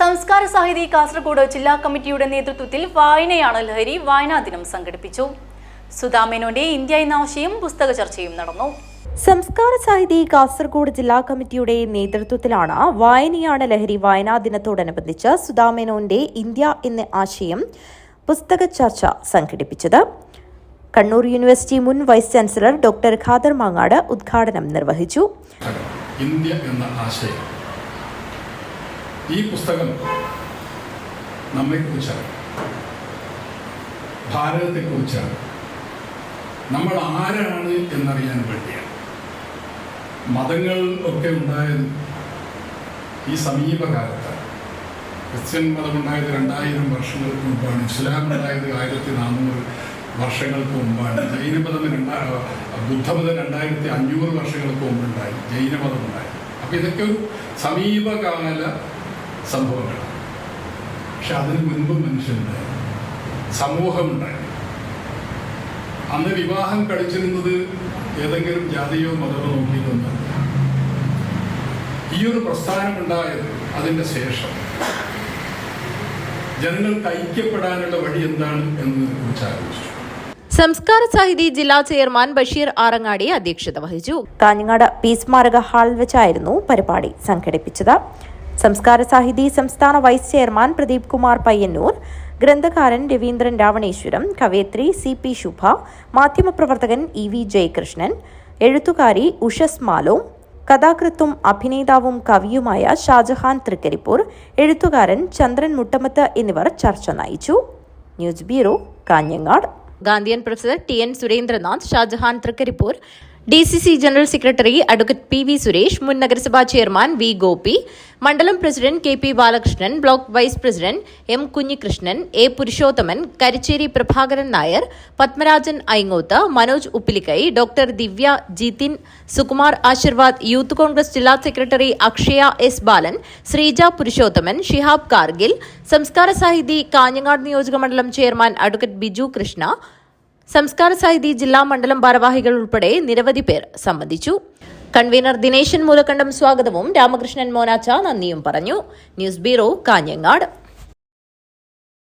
സംസ്കാര സാഹിതി കാസർഗോഡ് ജില്ലാ കമ്മിറ്റിയുടെ നേതൃത്വത്തിൽ വായനയാണ് ലഹരി വായനാ ദിനം സംഘടിപ്പിച്ചു. സുധാമേനോന്റെ ഇന്ത്യ എന്ന ആശയം പുസ്തക ചർച്ചയും നടന്നു. സംസ്കാര സാഹിതി കാസർഗോഡ് ജില്ലാ കമ്മിറ്റിയുടെ നേതൃത്വത്തിലാണ് വായനയാണ് ലഹരി വായനാ ദിനത്തോടനുബന്ധിച്ച് സുധാമേനോന്റെ ഇന്ത്യ എന്ന ആശയം പുസ്തക ചർച്ച സംഘടിപ്പിച്ചത്. കണ്ണൂർ യൂണിവേഴ്സിറ്റി മുൻ vice chancellor doctor Khader Mangad ഉദ്ഘാടനം നിർവഹിച്ചു. ഇന്ത്യ എന്ന ആശയം ഈ പുസ്തകം നമ്മെക്കുറിച്ചാണ്. ഭാരതത്തെക്കുറിച്ചാണ്. നമ്മൾ ആരാണ് എന്നറിയാൻ വേണ്ടിയാണ്. മതങ്ങൾ ഒക്കെ ഉണ്ടായത് ഈ സമീപകാലത്താണ്. ക്രിസ്ത്യൻ മതം ഉണ്ടായത് രണ്ടായിരം വർഷങ്ങൾക്ക് മുമ്പാണ്. ഇസ്ലാം ഉണ്ടായത് ആയിരത്തി നാനൂറ് വർഷങ്ങൾക്ക് മുമ്പാണ്. ജൈനമതം രണ്ടാ ബുദ്ധമതം രണ്ടായിരത്തി അഞ്ഞൂറ് വർഷങ്ങൾക്ക് മുമ്പുണ്ടായി. ജൈനമതം ഉണ്ടായി. അപ്പം ഇതൊക്കെ ഒരു സമീപകാല സംഭവങ്ങളാണ് പക്ഷെ അതിന് മുൻപ് മനുഷ്യനുണ്ടായി. സമൂഹമുണ്ടായിരുന്നു അന്ന് വിവാഹം കഴിച്ചിരുന്നത് ഏതെങ്കിലും ജാതിയോ മതമോ നോക്കിയിട്ടൊന്നും ഈ ഒരു പ്രസ്ഥാനമുണ്ടായത് അതിന്റെ ശേഷം. ജനങ്ങൾക്ക് ഐക്യപ്പെടാനുള്ള വഴി എന്താണ് എന്ന് കുറിച്ച് ആലോചിച്ചു. സംസ്കാര സാഹിതി ജില്ലാ ചെയർമാൻ ബഷീർ ആറങ്ങാടി അധ്യക്ഷത വഹിച്ചു. കാഞ്ഞങ്ങാട് പീസ് സ്മാരക ഹാളിൽ വെച്ചായിരുന്നു പരിപാടി സംഘടിപ്പിച്ചത്. സംസ്കാര സാഹിതി സംസ്ഥാന വൈസ് ചെയർമാൻ പ്രദീപ് കുമാർ പയ്യന്നൂർ ഗ്രന്ഥകാരൻ രവീന്ദ്രൻ രാവണേശ്വരം കവയത്രി സി പി ശുഭ മാധ്യമപ്രവർത്തകൻ ഇ വി ജയകൃഷ്ണൻ എഴുത്തുകാരി ഉഷസ് മാലോ കഥാകൃത്തും അഭിനേതാവും കവിയുമായ ഷാജഹാൻ തൃക്കരിപ്പൂർ എഴുത്തുകാരൻ ചന്ദ്രൻ മുട്ടമത്ത് എന്നിവർ ചർച്ച നയിച്ചു. News bureau Kanhangad. Gandhian professor T N Surendranath Shajahan Thrikaripur D C C general secretary advocate P V Suresh മുൻ നഗരസഭാ ചെയർമാൻ വി ഗോപി മണ്ഡലം president K P Balakrishnan block vice president M Kunhikrishnan A Purushothaman Karicheri Prabhakaran Nair Padmarajan Aingoth Manoj Uppilikkai doctor Divya Jithin Sukumar Ashirvad Youth Congress ജില്ലാ secretary Akshaya S Balan Sreeja Purushothaman Shihab Kargil Samskara Sahithi Kanhangad നിയോജകമണ്ഡലം chairman advocate Biju Krishna സംസ്കാര സാഹിതി ജില്ലാ മണ്ഡലം ഭാരവാഹികൾ ഉൾപ്പെടെ നിരവധി പേർ സംബന്ധിച്ചു. കൺവീനർ ദിനേശൻ മൂലക്കണ്ടം സ്വാഗതവും രാമകൃഷ്ണൻ മോനാച്ച നന്ദിയും പറഞ്ഞു. News bureau Kanhangad.